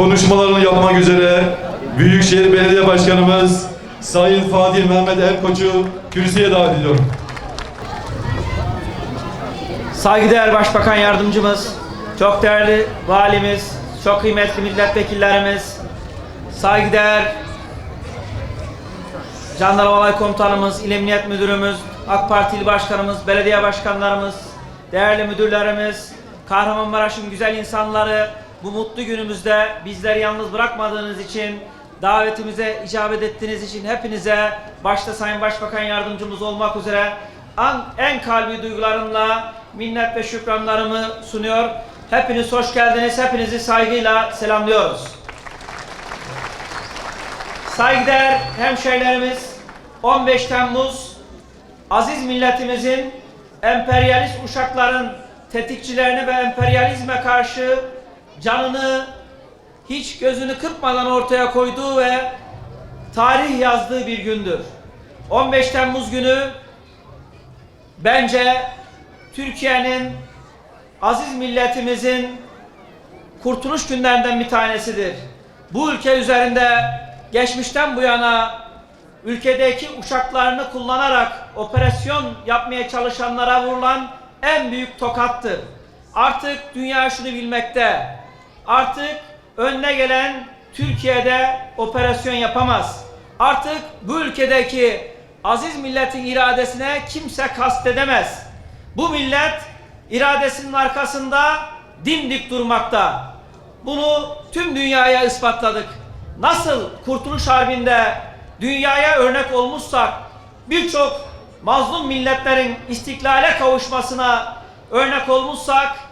konuşmalarını yapmak üzere Büyükşehir Belediye Başkanımız Sayın Fatih Mehmet Erkoç'u kürsüye davet ediyorum. Saygıdeğer Başbakan Yardımcımız, çok değerli valimiz, çok kıymetli milletvekillerimiz, saygıdeğer Jandarmalay Komutanımız, İl Emniyet Müdürümüz, AK Partili Başkanımız, belediye başkanlarımız, değerli müdürlerimiz, Kahramanmaraş'ın güzel insanları bu mutlu günümüzde bizleri yalnız bırakmadığınız için, davetimize icabet ettiğiniz için hepinize başta Sayın Başbakan Yardımcımız olmak üzere en kalbi duygularımla minnet ve şükranlarımı sunuyor. Hepiniz hoş geldiniz. Hepinizi saygıyla selamlıyoruz. Saygıdeğer hemşehrilerimiz 15 Temmuz aziz milletimizin emperyalist uşakların tetikçilerini ve emperyalizme karşı canını hiç gözünü kırpmadan ortaya koyduğu ve tarih yazdığı bir gündür. 15 Temmuz günü bence Türkiye'nin aziz milletimizin kurtuluş günlerinden bir tanesidir. Bu ülke üzerinde geçmişten bu yana ülkedeki uçaklarını kullanarak operasyon yapmaya çalışanlara vurulan en büyük tokattır. Artık dünya şunu bilmekte. Artık önüne gelen Türkiye'de operasyon yapamaz. Artık bu ülkedeki aziz milletin iradesine kimse kastedemez. Bu millet iradesinin arkasında dimdik durmakta. Bunu tüm dünyaya ispatladık. Nasıl Kurtuluş Harbi'nde dünyaya örnek olmuşsak birçok mazlum milletlerin istiklale kavuşmasına örnek olmuşsak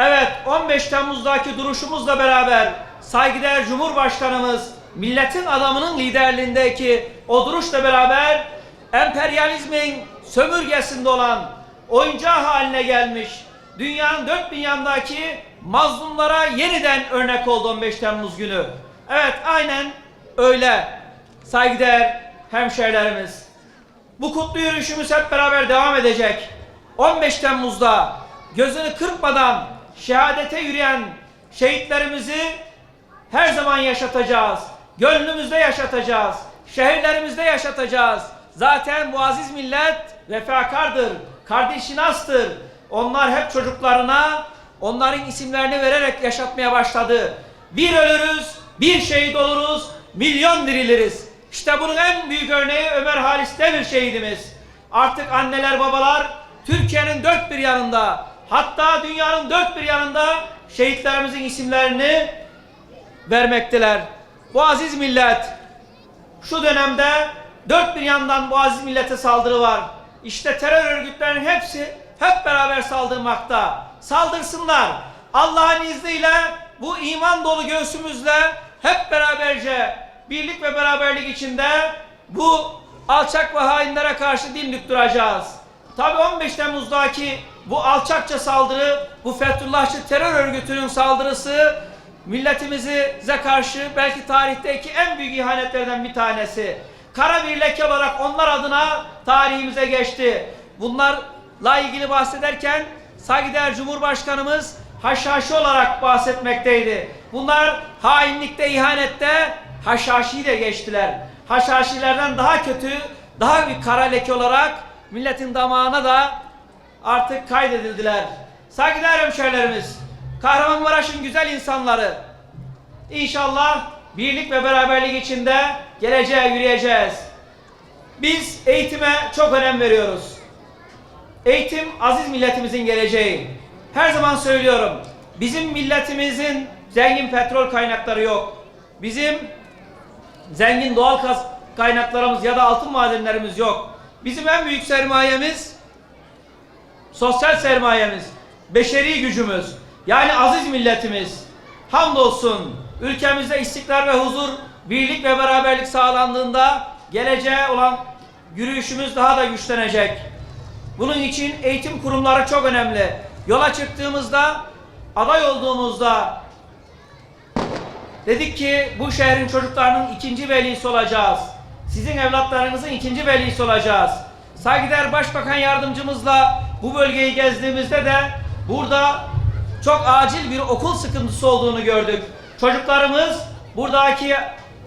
evet 15 Temmuz'daki duruşumuzla beraber saygıdeğer Cumhurbaşkanımız milletin adamının liderliğindeki o duruşla beraber emperyalizmin sömürgesinde olan oyuncağı haline gelmiş dünyanın dört bin yanındaki mazlumlara yeniden örnek oldu 15 Temmuz günü. Evet aynen öyle saygıdeğer hemşehrilerimiz. Bu kutlu yürüyüşümüz hep beraber devam edecek. 15 Temmuz'da gözünü kırpmadan şehadete yürüyen şehitlerimizi her zaman yaşatacağız. Gönlümüzde yaşatacağız. Şehirlerimizde yaşatacağız. Zaten bu aziz millet vefakardır, kardeşinastır. Onlar hep çocuklarına onların isimlerini vererek yaşatmaya başladı. Bir ölürüz, bir şehit oluruz, milyon diriliriz. İşte bunun en büyük örneği Ömer Halis Demir şehidimiz. Artık anneler babalar Türkiye'nin dört bir yanında hatta dünyanın dört bir yanında şehitlerimizin isimlerini vermekteler. Bu aziz millet şu dönemde dört bir yandan bu aziz millete saldırı var. İşte terör örgütlerinin hepsi hep beraber saldırmakta. Saldırsınlar. Allah'ın izniyle bu iman dolu göğsümüzle hep beraberce birlik ve beraberlik içinde bu alçak ve hainlere karşı dimdik duracağız. Tabi 15 Temmuz'daki bu alçakça saldırı, bu Fethullahçı terör örgütünün saldırısı milletimize karşı belki tarihteki en büyük ihanetlerden bir tanesi. Kara bir leke olarak onlar adına tarihimize geçti. Bunlarla ilgili bahsederken saygıdeğer Cumhurbaşkanımız haşhaşi olarak bahsetmekteydi. Bunlar hainlikte, ihanette haşhaşiyi de geçtiler. Haşhaşilerden daha kötü, daha bir kara leke olarak milletin damağına da artık kaydedildiler. Saygıdeğer hemşehrilerimiz, Kahramanmaraş'ın güzel insanları, İnşallah birlik ve beraberlik içinde geleceğe yürüyeceğiz. Biz eğitime çok önem veriyoruz. Eğitim aziz milletimizin geleceği. Her zaman söylüyorum. Bizim milletimizin zengin petrol kaynakları yok. Bizim zengin doğal kas- kaynaklarımız ya da altın madenlerimiz yok. Bizim en büyük sermayemiz sosyal sermayemiz, beşeri gücümüz, yani aziz milletimiz. Hamdolsun ülkemizde istikrar ve huzur, birlik ve beraberlik sağlandığında geleceğe olan yürüyüşümüz daha da güçlenecek. Bunun için eğitim kurumları çok önemli. Yola çıktığımızda, aday olduğumuzda dedik ki bu şehrin çocuklarının ikinci velisi olacağız. Sizin evlatlarınızın ikinci velisi olacağız. Saygıdeğer Başbakan Yardımcımızla bu bölgeyi gezdiğimizde de burada çok acil bir okul sıkıntısı olduğunu gördük. Çocuklarımız, buradaki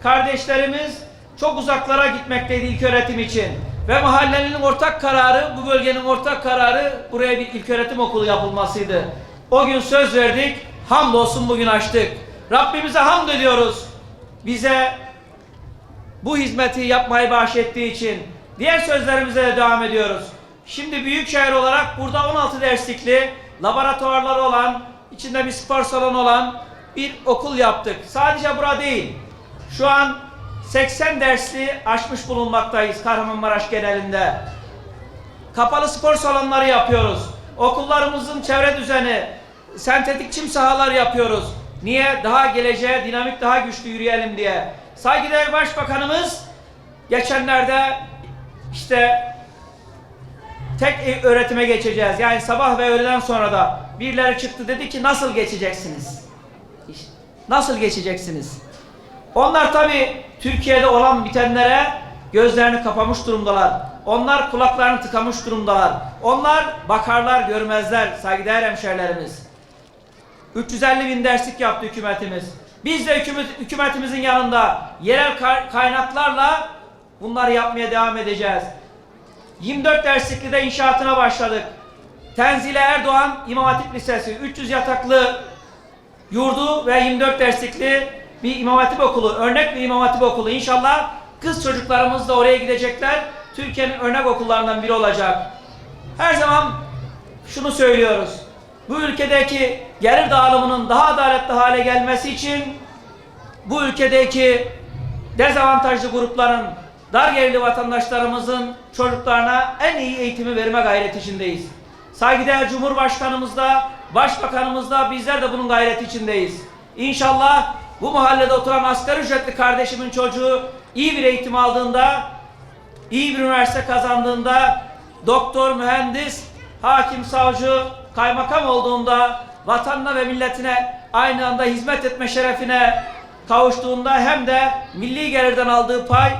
kardeşlerimiz çok uzaklara gitmekteydi ilk öğretim için. Ve mahallenin ortak kararı, bu bölgenin ortak kararı buraya bir ilk öğretim okulu yapılmasıydı. O gün söz verdik, hamdolsun bugün açtık. Rabbimize hamd ediyoruz. Bize bu hizmeti yapmayı bahşettiği için diğer sözlerimize de devam ediyoruz. Şimdi büyükşehir olarak burada 16 derslikli laboratuvarları olan, içinde bir spor salonu olan bir okul yaptık. Sadece bura değil. Şu an 80 dersli açmış bulunmaktayız Kahramanmaraş genelinde. Kapalı spor salonları yapıyoruz. Okullarımızın çevre düzeni, sentetik çim sahaları yapıyoruz. Niye? Daha geleceğe dinamik, daha güçlü yürüyelim diye. Saygıdeğer Başbakanımız geçenlerde işte tek öğretime geçeceğiz. Yani sabah ve öğleden sonra da birileri çıktı dedi ki nasıl geçeceksiniz? Nasıl geçeceksiniz? Onlar tabi Türkiye'de olan bitenlere gözlerini kapamış durumdalar. Onlar kulaklarını tıkamış durumdalar. Onlar bakarlar görmezler saygıdeğer hemşehrilerimiz. 350 bin derslik yaptı hükümetimiz. Biz de hükümet, hükümetimizin yanında yerel kay- kaynaklarla bunları yapmaya devam edeceğiz. 24 derslikli de inşaatına başladık. Tenzile Erdoğan İmam Hatip Lisesi 300 yataklı yurdu ve 24 derslikli bir İmam Hatip okulu, örnek bir İmam Hatip okulu. İnşallah kız çocuklarımız da oraya gidecekler. Türkiye'nin örnek okullarından biri olacak. Her zaman şunu söylüyoruz. Bu ülkedeki gelir dağılımının daha adaletli hale gelmesi için bu ülkedeki dezavantajlı grupların, dar gelirli vatandaşlarımızın çocuklarına en iyi eğitimi verme gayreti içindeyiz. Saygıdeğer Cumhurbaşkanımız da, Başbakanımız da bizler de bunun gayreti içindeyiz. İnşallah bu mahallede oturan asgari ücretli kardeşimin çocuğu iyi bir eğitim aldığında, iyi bir üniversite kazandığında, doktor, mühendis, hakim, savcı, kaymakam olduğunda vatanına ve milletine aynı anda hizmet etme şerefine kavuştuğunda hem de milli gelirden aldığı pay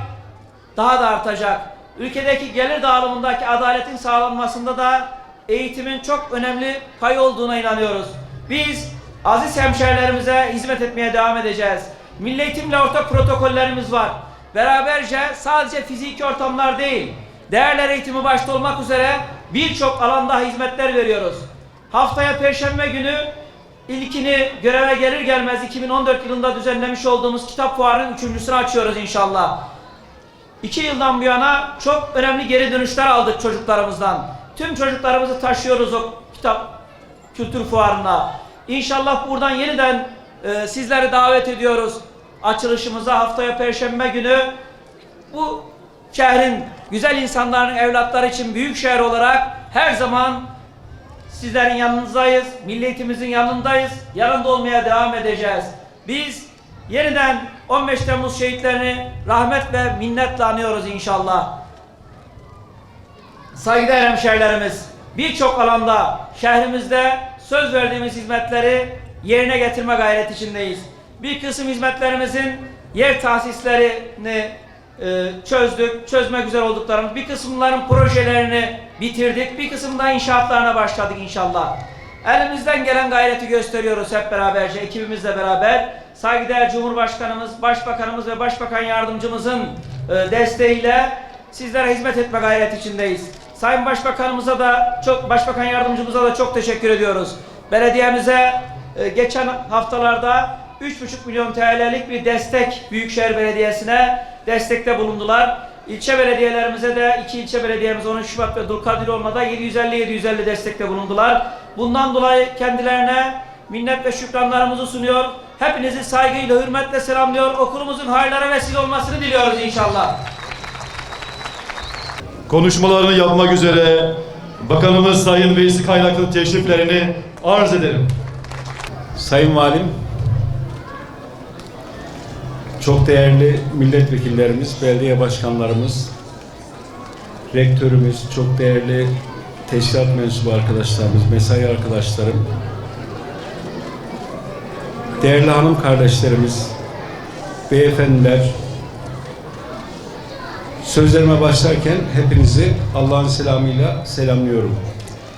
daha da artacak. Ülkedeki gelir dağılımındaki adaletin sağlanmasında da eğitimin çok önemli pay olduğuna inanıyoruz. Biz aziz hemşehrilerimize hizmet etmeye devam edeceğiz. Milli eğitimle ortak protokollerimiz var. Beraberce sadece fiziki ortamlar değil, değerler eğitimi başta olmak üzere birçok alanda hizmetler veriyoruz. Haftaya Perşembe günü ilkini göreve gelir gelmez 2014 yılında düzenlemiş olduğumuz kitap fuarının üçüncüsünü açıyoruz inşallah. İki yıldan bu yana çok önemli geri dönüşler aldık çocuklarımızdan. Tüm çocuklarımızı taşıyoruz o kitap kültür fuarına. İnşallah buradan yeniden e, sizleri davet ediyoruz. Açılışımıza haftaya Perşembe günü bu şehrin güzel insanların evlatları için büyük şehir olarak her zaman sizlerin yanınızdayız. Milletimizin yanındayız. Yanında olmaya devam edeceğiz. Biz yeniden 15 Temmuz şehitlerini rahmet ve minnetle anıyoruz inşallah. Saygıdeğer hemşehrilerimiz, birçok alanda şehrimizde söz verdiğimiz hizmetleri yerine getirme gayreti içindeyiz. Bir kısım hizmetlerimizin yer tahsislerini e, çözdük, çözmek üzere olduklarımız. Bir kısımların projelerini bitirdik, bir kısımda inşaatlarına başladık inşallah. Elimizden gelen gayreti gösteriyoruz hep beraberce, ekibimizle beraber. Saygıdeğer Cumhurbaşkanımız, Başbakanımız ve Başbakan Yardımcımızın e, desteğiyle sizlere hizmet etme gayreti içindeyiz. Sayın Başbakanımıza da çok Başbakan Yardımcımıza da çok teşekkür ediyoruz. Belediyemize e, geçen haftalarda 3,5 milyon TL'lik bir destek Büyükşehir Belediyesi'ne destekte bulundular. İlçe belediyelerimize de iki ilçe belediyemiz 13 Şubat ve Dulkadiroğlu'na 750-750 destekte bulundular. Bundan dolayı kendilerine minnet ve şükranlarımızı sunuyor. Hepinizi saygıyla, hürmetle selamlıyor. Okulumuzun hayırlara vesile olmasını diliyoruz inşallah. Konuşmalarını yapmak üzere Bakanımız Sayın Veysi Kaynaklı teşriflerini arz ederim. Sayın Valim, çok değerli milletvekillerimiz, belediye başkanlarımız, rektörümüz, çok değerli teşkilat mensubu arkadaşlarımız, mesai arkadaşlarım, değerli hanım kardeşlerimiz, beyefendiler, sözlerime başlarken hepinizi Allah'ın selamıyla selamlıyorum.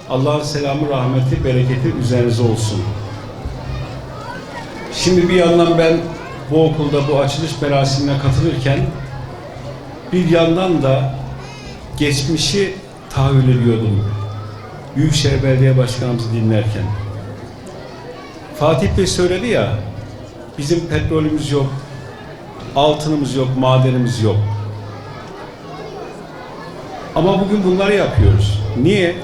Allah'ın selamı, rahmeti, bereketi üzerinize olsun. Şimdi bir yandan ben bu okulda bu açılış merasimine katılırken bir yandan da geçmişi tahayyül ediyordum. Büyükşehir Belediye Başkanımızı dinlerken. Fatih Bey söyledi ya, bizim petrolümüz yok, altınımız yok, madenimiz yok. Ama bugün bunları yapıyoruz. Niye?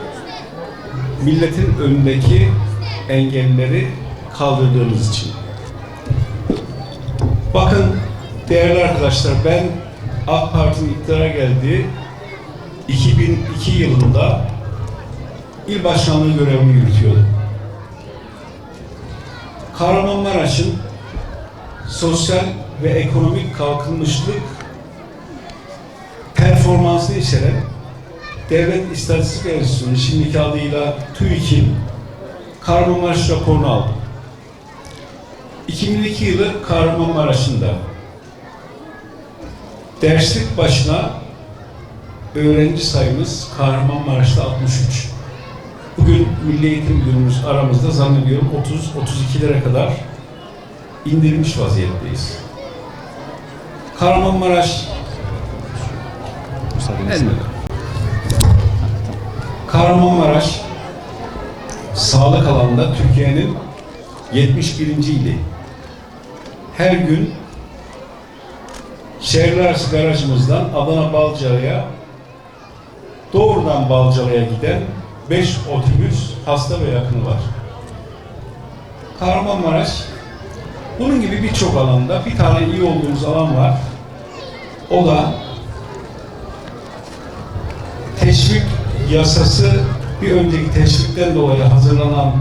Milletin önündeki engelleri kaldırdığımız için. Bakın değerli arkadaşlar ben AK Parti'nin iktidara geldiği 2002 yılında il başkanlığı görevimi yürütüyordum. Kahramanmaraş'ın sosyal ve ekonomik kalkınmışlık performansını içeren Devlet İstatistik Enstitüsü'nün şimdiki adıyla TÜİK'in Kahramanmaraş raporunu aldım. 2002 yılı Kahramanmaraş'ında derslik başına öğrenci sayımız Kahramanmaraş'ta 63. Bugün Milli Eğitim Müdürümüz aramızda zannediyorum 30-32'lere kadar indirmiş vaziyetteyiz. Kahramanmaraş. Kahramanmaraş sağlık alanında Türkiye'nin 71. ili. Her gün şehirler arası garajımızdan Adana Balca'ya doğrudan Balcalı'ya giden 5 otobüs hasta ve yakını var. Kahramanmaraş bunun gibi birçok alanda bir tane iyi olduğumuz alan var. O da teşvik yasası bir önceki teşvikten dolayı hazırlanan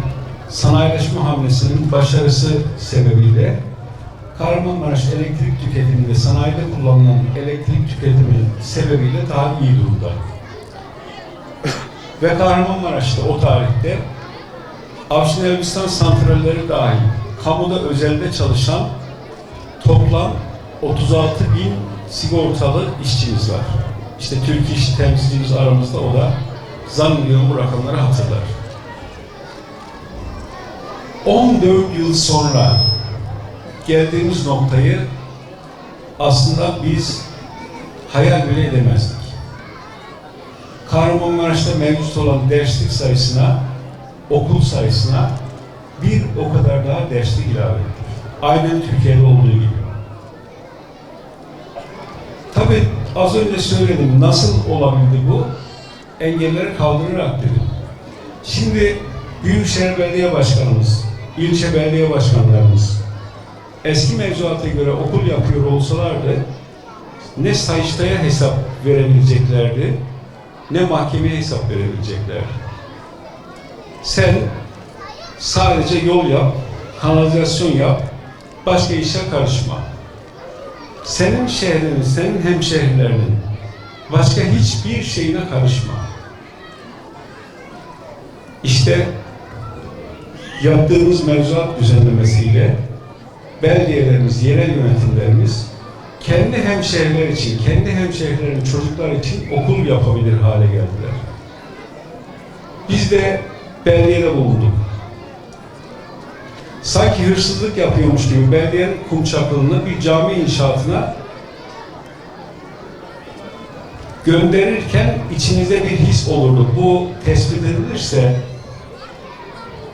sanayileşme hamlesinin başarısı sebebiyle Kahramanmaraş elektrik tüketimi ve sanayide kullanılan elektrik tüketimi sebebiyle daha iyi durumda. Ve Kahramanmaraş'ta o tarihte Avşin Elbistan santralleri dahil kamuda özelde çalışan toplam 36 bin sigortalı işçimiz var. İşte Türk İş temsilcimiz aramızda o da zannediyorum bu rakamları hatırlar. 14 yıl sonra geldiğimiz noktayı aslında biz hayal bile edemezdik. Kahramanmaraş'ta mevcut olan derslik sayısına, okul sayısına bir o kadar daha derslik ilave ettik. Aynen Türkiye'de olduğu gibi. Tabii az önce söyledim nasıl olabildi bu? Engelleri kaldırarak dedim. Şimdi Büyükşehir Belediye Başkanımız, ilçe belediye başkanlarımız eski mevzuata göre okul yapıyor olsalardı ne Sayıştay'a hesap verebileceklerdi ne mahkemeye hesap verebileceklerdi. Sen sadece yol yap, kanalizasyon yap, başka işe karışma. Senin şehrinin, senin hemşehrilerinin başka hiçbir şeyine karışma. İşte yaptığımız mevzuat düzenlemesiyle belediyelerimiz, yerel yönetimlerimiz kendi hemşehriler için, kendi hemşehrilerin çocuklar için okul yapabilir hale geldiler. Biz de belediyede bulunduk. Sanki hırsızlık yapıyormuş gibi belediyenin kum çapılını bir cami inşaatına gönderirken içinizde bir his olurdu. Bu tespit edilirse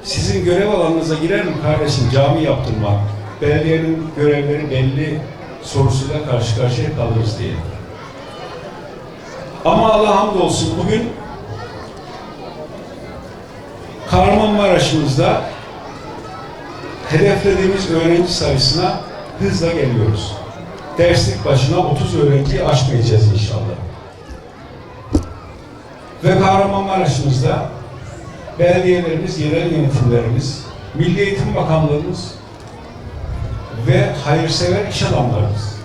sizin görev alanınıza girer mi kardeşim cami yaptırmak? Belediyenin görevleri belli sorusuyla karşı karşıya kalırız diye. Ama Allah hamdolsun bugün Kahramanmaraş'ımızda hedeflediğimiz öğrenci sayısına hızla geliyoruz. Derslik başına 30 öğrenciyi aşmayacağız inşallah. Ve Kahramanmaraş'ımızda belediyelerimiz, yerel yönetimlerimiz, Milli Eğitim Bakanlığımız ve hayırsever iş adamlarımız.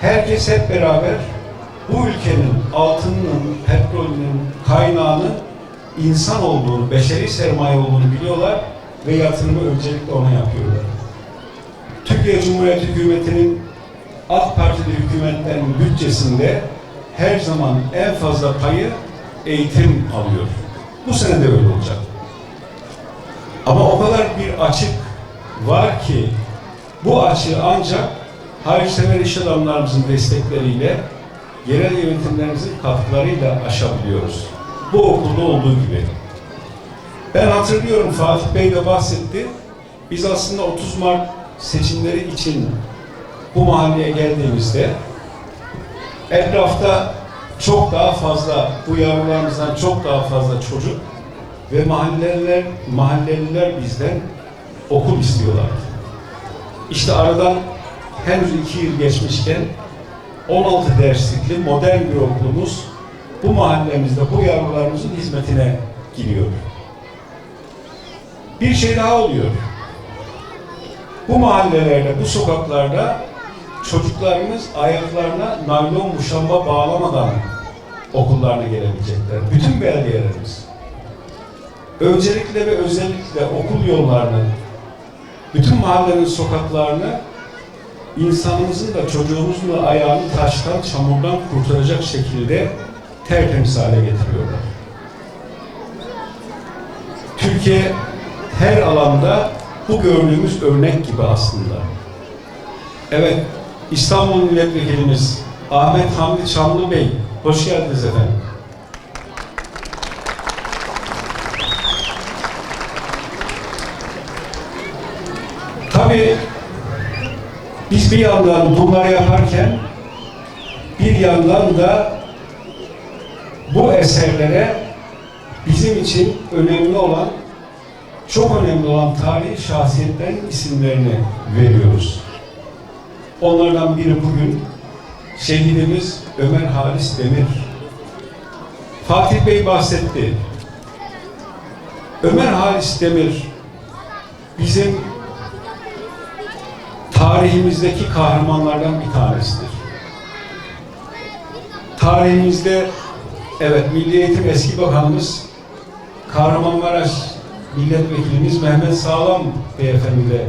Herkes hep beraber bu ülkenin altınının, petrolünün, kaynağının insan olduğunu, beşeri sermaye olduğunu biliyorlar ve yatırımı öncelikle ona yapıyorlar. Türkiye Cumhuriyeti Hükümeti'nin AK Partili hükümetlerin bütçesinde her zaman en fazla payı eğitim alıyor. Bu sene de öyle olacak. Ama o kadar bir açık var ki Bu açığı ancak hayırsever iş adamlarımızın destekleriyle, yerel yönetimlerimizin katkılarıyla aşabiliyoruz. Bu okulda olduğu gibi. Ben hatırlıyorum Fatih Bey de bahsetti. Biz aslında 30 Mart seçimleri için bu mahalleye geldiğimizde etrafta çok daha fazla bu yavrularımızdan çok daha fazla çocuk ve mahalleliler mahalleliler bizden okul istiyorlar. İşte aradan henüz iki yıl geçmişken 16 derslikli modern bir okulumuz bu mahallemizde bu yavrularımızın hizmetine giriyor. Bir şey daha oluyor. Bu mahallelerde, bu sokaklarda çocuklarımız ayaklarına naylon muşamba bağlamadan okullarına gelebilecekler. Bütün belediyelerimiz. Öncelikle ve özellikle okul yollarını, mahallenin sokaklarını insanımızın da çocuğumuzun da ayağını taştan, çamurdan kurtaracak şekilde tertemiz hale getiriyorlar. Türkiye her alanda bu gördüğümüz örnek gibi aslında. Evet, İstanbul Milletvekilimiz Ahmet Hamdi Çamlı Bey, hoş geldiniz efendim. Tabii biz bir yandan bunları yaparken bir yandan da bu eserlere bizim için önemli olan çok önemli olan tarihi şahsiyetlerin isimlerini veriyoruz. Onlardan biri bugün şehidimiz Ömer Halis Demir. Fatih Bey bahsetti. Ömer Halis Demir bizim tarihimizdeki kahramanlardan bir tanesidir. Tarihimizde evet Milli Eğitim eski bakanımız Kahramanmaraş milletvekilimiz Mehmet Sağlam beyefendi de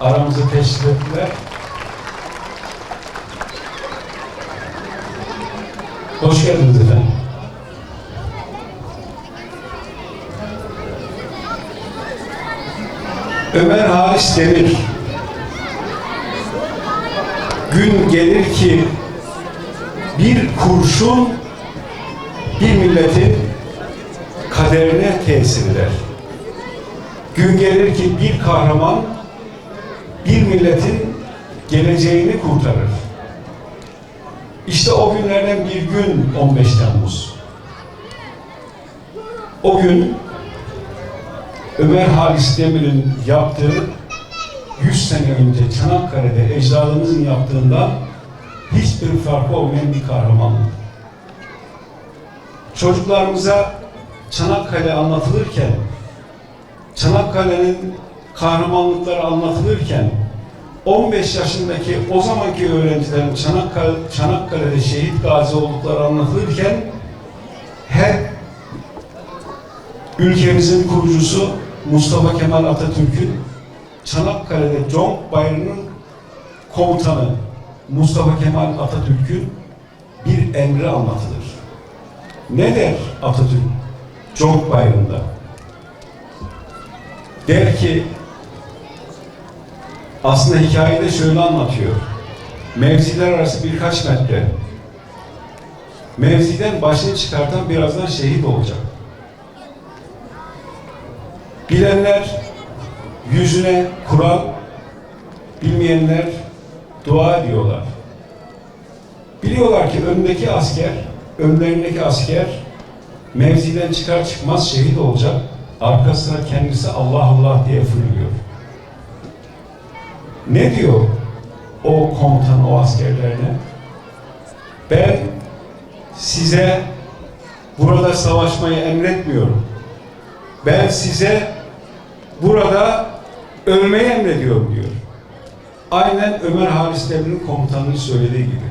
aramızı teşrif ettiler. Hoş geldiniz efendim. Ömer Halis Demir gün gelir ki bir kurşun bir milletin kaderine tesir eder. Gün gelir ki bir kahraman bir milletin geleceğini kurtarır. İşte o günlerden bir gün 15 Temmuz. O gün Ömer Halis Demir'in yaptığı 100 sene önce Çanakkale'de ecdadımızın yaptığından hiçbir farkı olmayan bir kahramanlık. Çocuklarımıza Çanakkale anlatılırken, Çanakkale'nin kahramanlıkları anlatılırken 15 yaşındaki o zamanki öğrencilerin Çanakkale, Çanakkale'de şehit gazi oldukları anlatılırken her ülkemizin kurucusu Mustafa Kemal Atatürk'ün Çanakkale'de Conk Bayramı'nın komutanı Mustafa Kemal Atatürk'ün bir emri anlatılır. Ne der Atatürk Conk Bayramı'nda? Der ki aslında hikayede şöyle anlatıyor. Mevziler arası birkaç metre. Mevziden başını çıkartan birazdan şehit olacak. Bilenler yüzüne Kur'an, bilmeyenler dua ediyorlar. Biliyorlar ki önündeki asker, önlerindeki asker mevziden çıkar çıkmaz şehit olacak. Arkasına kendisi Allah Allah diye fırlıyor. Ne diyor o komutan o askerlerine? Ben size burada savaşmayı emretmiyorum. Ben size burada ölmeyi emrediyorum diyor. Aynen Ömer Halis Demir'in komutanının söylediği gibi.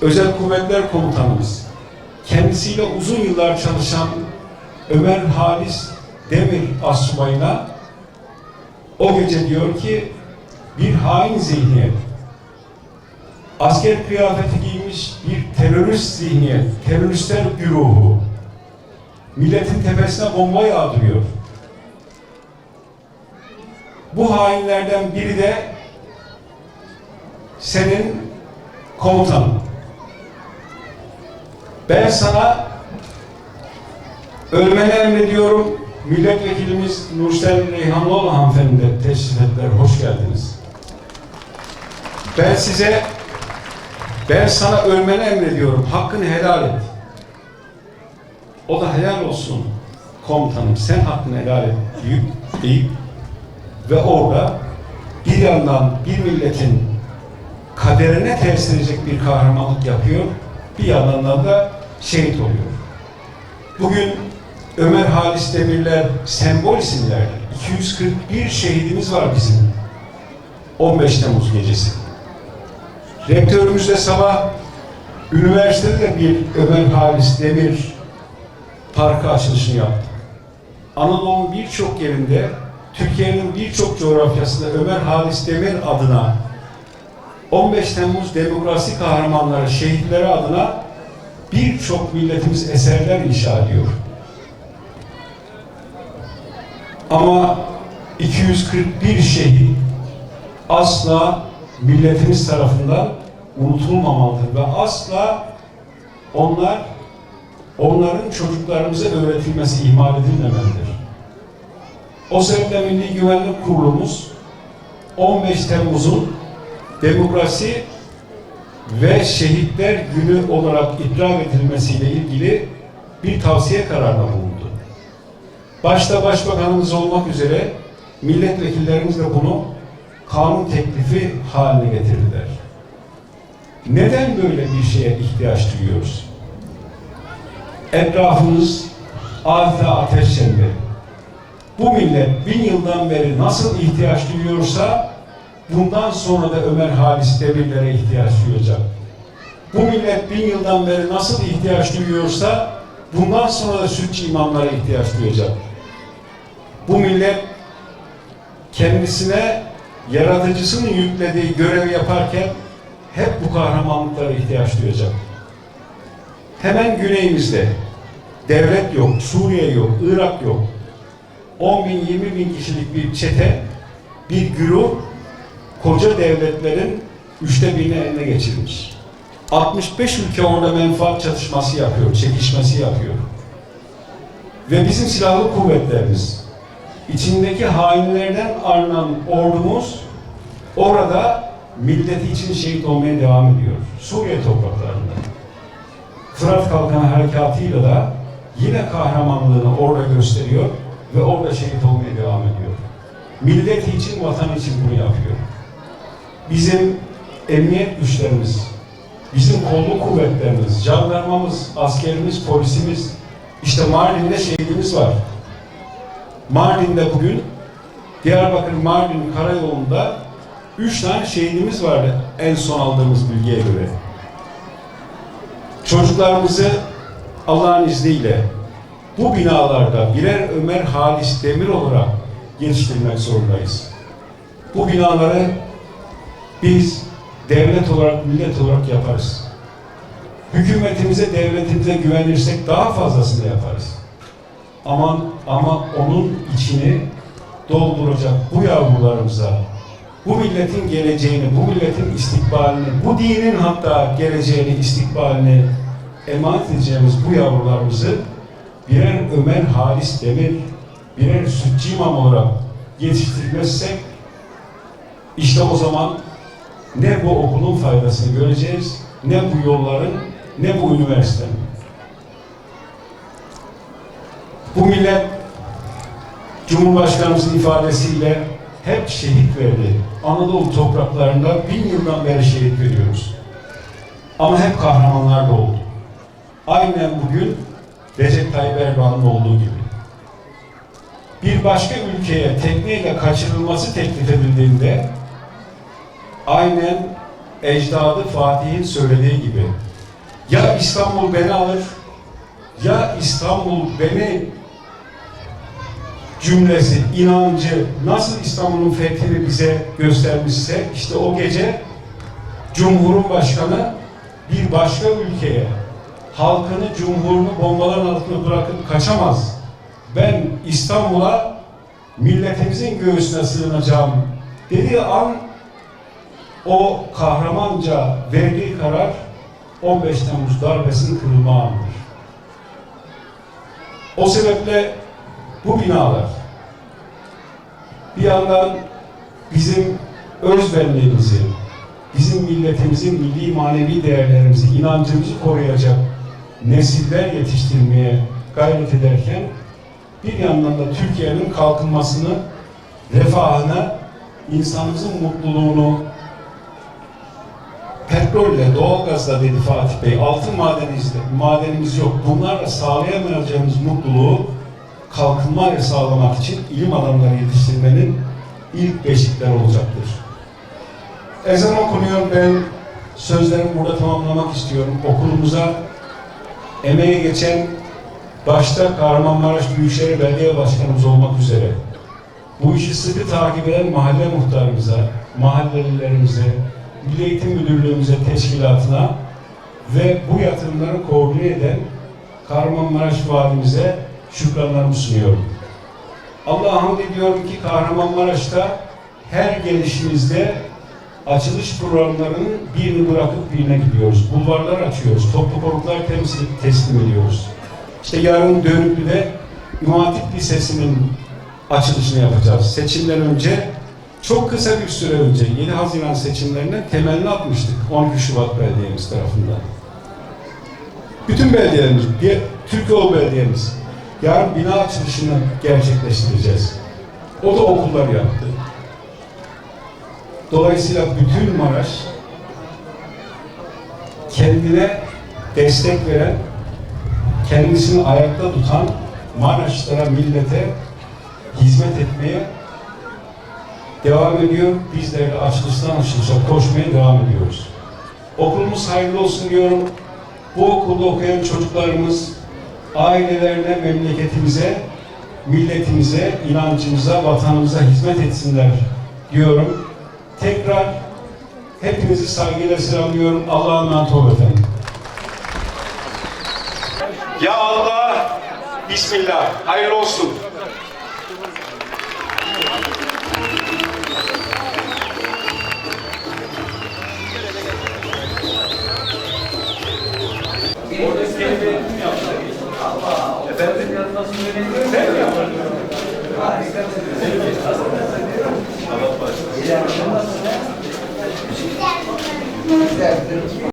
Özel Kuvvetler Komutanımız, kendisiyle uzun yıllar çalışan Ömer Halis Demir Asubay'ına o gece diyor ki bir hain zihniyet, asker kıyafeti giymiş bir terörist zihniyet, teröristler güruhu, milletin tepesine bomba yağdırıyor. Bu hainlerden biri de senin komutanın. Ben sana ölmeni emrediyorum. Milletvekilimiz Nursel Reyhanlıoğlu hanımefendi teşrif ettiler. Hoş geldiniz. Ben size ben sana ölmeni emrediyorum. Hakkını helal et. O da helal olsun komutanım sen hakkını helal et deyip, deyip ve orada bir yandan bir milletin kaderine ters edecek bir kahramanlık yapıyor. Bir yandan da şehit oluyor. Bugün Ömer Halis Demirler sembol isimlerdir. 241 şehidimiz var bizim. 15 Temmuz gecesi. Rektörümüz de sabah üniversitede de bir Ömer Halis Demir parkı açılışını yaptı. Anadolu'nun birçok yerinde, Türkiye'nin birçok coğrafyasında Ömer Halis Demir adına 15 Temmuz demokrasi kahramanları, şehitleri adına birçok milletimiz eserler inşa ediyor. Ama 241 şehit asla milletimiz tarafından unutulmamalıdır ve asla onlar onların çocuklarımıza öğretilmesi ihmal edilmemelidir. O sebeple Milli Güvenlik Kurulumuz 15 Temmuz'un demokrasi ve şehitler günü olarak idrak edilmesiyle ilgili bir tavsiye kararına bulundu. Başta Başbakanımız olmak üzere milletvekillerimiz de bunu kanun teklifi haline getirdiler. Neden böyle bir şeye ihtiyaç duyuyoruz? Etrafımız adeta ateş çemberi. Bu millet bin yıldan beri nasıl ihtiyaç duyuyorsa bundan sonra da Ömer Halis Demirler'e ihtiyaç duyacak. Bu millet bin yıldan beri nasıl ihtiyaç duyuyorsa bundan sonra da sütçü imamlara ihtiyaç duyacak. Bu millet kendisine yaratıcısının yüklediği görevi yaparken hep bu kahramanlıklara ihtiyaç duyacak. Hemen güneyimizde devlet yok, Suriye yok, Irak yok. 10 bin, 20 bin kişilik bir çete, bir güruh koca devletlerin üçte birini eline geçirmiş. 65 ülke orada menfaat çatışması yapıyor, çekişmesi yapıyor. Ve bizim silahlı kuvvetlerimiz, içindeki hainlerden arınan ordumuz orada milleti için şehit olmaya devam ediyor. Suriye topraklarında. Fırat Kalkanı Harekatı'yla da yine kahramanlığını orada gösteriyor ve orada şehit olmaya devam ediyor. Milleti için, vatan için bunu yapıyor. Bizim emniyet güçlerimiz, bizim kolluk kuvvetlerimiz, jandarmamız, askerimiz, polisimiz, işte Mardin'de şehidimiz var. Mardin'de bugün Diyarbakır Mardin karayolunda üç tane şehidimiz vardı en son aldığımız bilgiye göre. Çocuklarımızı Allah'ın izniyle bu binalarda birer Ömer Halis Demir olarak geliştirmek zorundayız. Bu binaları biz devlet olarak, millet olarak yaparız. Hükümetimize, devletimize güvenirsek daha fazlasını yaparız. Aman ama onun içini dolduracak bu yavrularımıza, bu milletin geleceğini, bu milletin istikbalini, bu dinin hatta geleceğini, istikbalini emanet edeceğimiz bu yavrularımızı birer Ömer Halis Demir, birer Sütçü İmam olarak yetiştirmezsek işte o zaman ne bu okulun faydasını göreceğiz, ne bu yolların, ne bu üniversitenin. Bu millet Cumhurbaşkanımızın ifadesiyle hep şehit verdi. Anadolu topraklarında bin yıldan beri şehit veriyoruz. Ama hep kahramanlar da oldu. Aynen bugün Recep Tayyip Erdoğan'ın olduğu gibi. Bir başka ülkeye tekneyle kaçırılması teklif edildiğinde aynen ecdadı Fatih'in söylediği gibi ya İstanbul beni alır ya İstanbul beni cümlesi, inancı nasıl İstanbul'un fethini bize göstermişse işte o gece Cumhur'un başkanı bir başka ülkeye halkını, cumhurunu bombaların altına bırakıp kaçamaz. Ben İstanbul'a milletimizin göğsüne sığınacağım dediği an o kahramanca verdiği karar 15 Temmuz darbesinin kırılma anıdır. O sebeple bu binalar bir yandan bizim özbenliğimizi, bizim milletimizin milli manevi değerlerimizi, inancımızı koruyacak nesiller yetiştirmeye gayret ederken bir yandan da Türkiye'nin kalkınmasını, refahını, insanımızın mutluluğunu petrolle, doğalgazla dedi Fatih Bey, altın madenimiz, madenimiz yok. Bunlarla sağlayamayacağımız mutluluğu kalkınmayla sağlamak için ilim adamları yetiştirmenin ilk beşikler olacaktır. Ezan okunuyor, ben sözlerimi burada tamamlamak istiyorum. Okulumuza emeğe geçen başta Kahramanmaraş Büyükşehir Belediye Başkanımız olmak üzere bu işi sıkı takip eden mahalle muhtarımıza, mahallelilerimize, Milli Eğitim Müdürlüğümüze, teşkilatına ve bu yatırımları koordine eden Kahramanmaraş Valimize şükranlarımı sunuyorum. Allah'a hamd ediyorum ki Kahramanmaraş'ta her gelişimizde açılış programlarının birini bırakıp birine gidiyoruz. Bulvarlar açıyoruz, toplu konutlar teslim ediyoruz. İşte yarın Dönüklü'de İmam Hatip Lisesi'nin açılışını yapacağız. Seçimden önce çok kısa bir süre önce 7 Haziran seçimlerine temelini atmıştık 12 Şubat Belediye'miz tarafından. Bütün belediyelerimiz, bir Türkoğlu Belediye'miz yarın bina açılışını gerçekleştireceğiz. O da okullar yaptı. Dolayısıyla bütün Maraş kendine destek veren, kendisini ayakta tutan Maraşlara, millete hizmet etmeye devam ediyor. Bizler de açılıştan açılışa koşmaya devam ediyoruz. Okulumuz hayırlı olsun diyorum. Bu okulda okuyan çocuklarımız ailelerine, memleketimize, milletimize, inancımıza, vatanımıza hizmet etsinler diyorum. Tekrar hepinizi saygıyla selamlıyorum. Allah'a emanet olun efendim. Ya Allah, Bismillah, hayırlı olsun. Efendim? Ben mi yaptım? Harika. Güzel. Güzel.